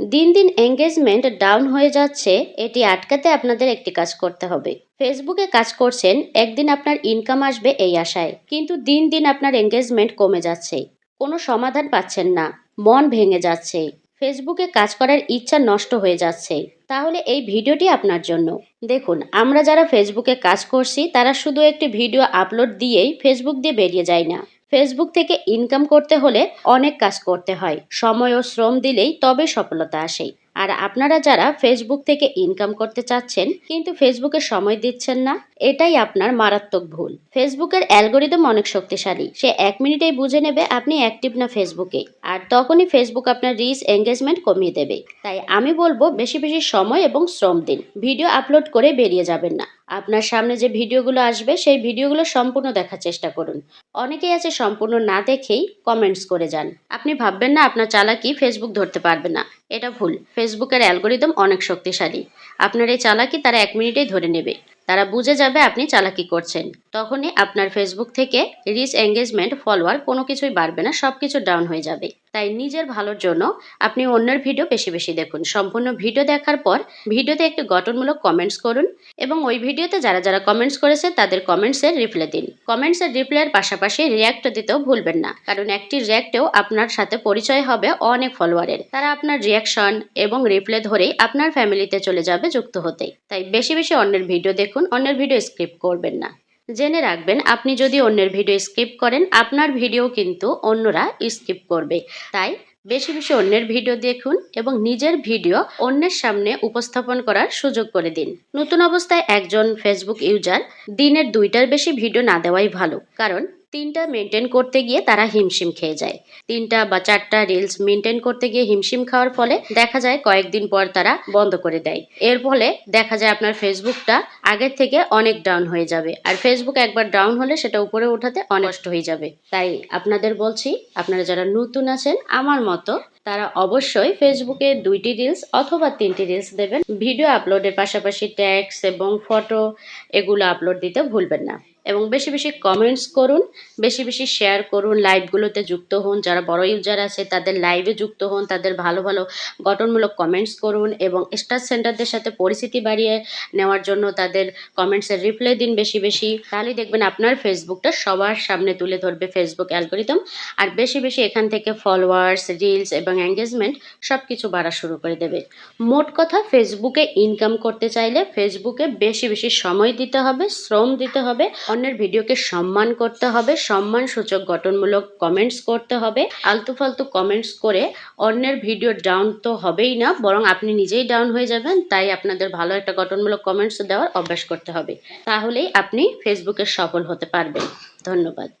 দিন দিন engagement down হয়ে যাচ্ছে, এটি আটকাতে আপনাদের একটি কাজ করতে হবে। ফেসবুকে কাজ করছেন, একদিন আপনার ইনকাম আসবে এই আশায়, কিন্তু দিন দিন আপনার এঙ্গেজমেন্ট কমে যাচ্ছে, কোনো সমাধান পাচ্ছেন না, মন ভেঙে যাচ্ছে ফেসবুকে কাজ করার ইচ্ছা নষ্ট হয়ে যাচ্ছে, তাহলে এই ভিডিওটি আপনার জন্য। দেখুন, আমরা যারা ফেসবুকে কাজ করছি, তারা শুধু একটি ভিডিও আপলোড দিয়েই ফেসবুক দিয়ে বেরিয়ে যায় না। ফেসবুক থেকে ইনকাম করতে হলে অনেক কাজ করতে হয়। সময় ও শ্রম দিলেই তবে সফলতা আসে। আর আপনারা যারা ফেসবুক থেকে ইনকাম করতে চাচ্ছেন, কিন্তু ফেসবুকে সময় দিচ্ছেন না, এটাই আপনার মারাত্মক ভুল। ফেসবুকের অ্যালগোরিদম অনেক শক্তিশালী। সে এক মিনিটেই বুঝে নেবে আপনি অ্যাক্টিভ না ফেসবুকে আর তখনই ফেসবুক আপনার রিচ এঙ্গেজমেন্ট কমিয়ে দেবে। তাই আমি বলব, বেশি বেশি সময় এবং শ্রম দিন। ভিডিও আপলোড করে বেরিয়ে যাবেন না। আপনার সামনে যে ভিডিওগুলো আসবে, সেই ভিডিওগুলো সম্পূর্ণ দেখার চেষ্টা করুন। অনেকেই আছে সম্পূর্ণ না দেখেই কমেন্টস করে যান। আপনি ভাববেন না আপনার চালাকি ফেসবুক ধরতে পারবে না। এটা ভুল। ফেসবুকের অ্যালগোরিদম অনেক শক্তিশালী। আপনার এই চালাকি তারা এক মিনিটেই ধরে নেবে। তারা বুঝে যাবে আপনি চালাকি করছেন। তখনই আপনার ফেসবুক থেকে রিচ এঙ্গেজমেন্ট ফলোয়ার কোনো কিছুই বাড়বে না সব কিছু ডাউন হয়ে যাবে। তাই নিজের ভালোর জন্য আপনি অন্যের ভিডিও বেশি বেশি দেখুন। সম্পূর্ণ ভিডিও দেখার পর ভিডিওতে একটি গঠনমূলক কমেন্টস করুন এবং ওই ভিডিওতে যারা যারা কমেন্টস করেছে তাদের কমেন্টসের রিপ্লাই দিন। কমেন্টসের রিপ্লাইয়ের পাশাপাশি রিয়াক্ট দিতেও ভুলবেন না, কারণ একটি রিয়াক্টেও আপনার সাথে পরিচয় হবে অনেক ফলোয়ারের তারা আপনার রিয়াকশন এবং রিপ্লাই ধরেই আপনার ফ্যামিলিতে চলে যাবে যুক্ত হতে। তাই বেশি বেশি অন্যের ভিডিও দেখুন অন্যের ভিডিও স্কিপ করবেন না। জেনে রাখবেন, আপনি যদি অন্যের ভিডিও স্কিপ করেন, আপনার ভিডিও কিন্তু অন্যরা স্কিপ করবে। তাই বেশি বেশি অন্যের ভিডিও দেখুন এবং নিজের ভিডিও অন্যের সামনে উপস্থাপন করার সুযোগ করে দিন। নতুন অবস্থায় একজন ফেসবুক ইউজার দিনের দুইটার বেশি ভিডিও না দেওয়াই ভালো, কারণ তিনটা মেনটেন করতে গিয়ে তারা হিমশিম খেয়ে যায়। তিনটা বা চারটা রিলস মেনটেন করতে গিয়ে হিমশিম খাওয়ার ফলে দেখা যায় কয়েকদিন পর তারা বন্ধ করে দেয়। এর ফলে দেখা যায় আপনার ফেসবুকটা আগের থেকে অনেক ডাউন হয়ে যাবে। আর ফেসবুক একবার ডাউন হলে সেটা উপরে ওঠাতে অনেক কষ্ট হয়ে যাবে। তাই আপনাদের বলছি, আপনারা যারা নতুন আছেন, আমার মতো, তারা অবশ্যই ফেসবুকে দুইটি রিলস অথবা তিনটি রিলস দেবেন। ভিডিও আপলোডের পাশাপাশি ট্যাক্স এবং ফটো এগুলো আপলোড দিতে ভুলবেন না। এবং বেশি বেশি কমেন্টস করুন, বেশি বেশি শেয়ার করুন লাইভগুলোতে যুক্ত হন, যারা বড় ইউজার আছে তাদের লাইভে যুক্ত হন, তাদের ভালো ভালো গঠনমূলক কমেন্টস করুন এবং স্টার সেন্টারদের সাথে পরিচিতি বাড়িয়ে নেওয়ার জন্য তাদের কমেন্টসের রিপ্লাই দিন বেশি বেশি। তাহলে দেখবেন আপনার ফেসবুকটা সবার সামনে তুলে ধরবে ফেসবুক অ্যালগোরিদম আর বেশি বেশি এখান থেকে ফলোয়ার্স রিলস এবং এঙ্গেজমেন্ট সব কিছু বাড়া শুরু করে দেবে। মোট কথা ফেসবুকে ইনকাম করতে চাইলে ফেসবুকে বেশি বেশি সময় দিতে হবে, শ্রম দিতে হবে অন্যের ভিডিওকে সম্মান করতে হবে সম্মান সূচক গঠনমূলক কমেন্টস করতে হবে, আলতু ফালতু কমেন্টস করে অন্যের ভিডিও ডাউন তো হবেই না, বরং আপনি নিজেই ডাউন হয়ে যাবেন, তাই আপনাদের ভালো একটা গঠনমূলক কমেন্টস দেওয়ার অভ্যাস করতে হবে। তাহলেই আপনি ফেসবুকে সফল হতে পারবেন। ধন্যবাদ।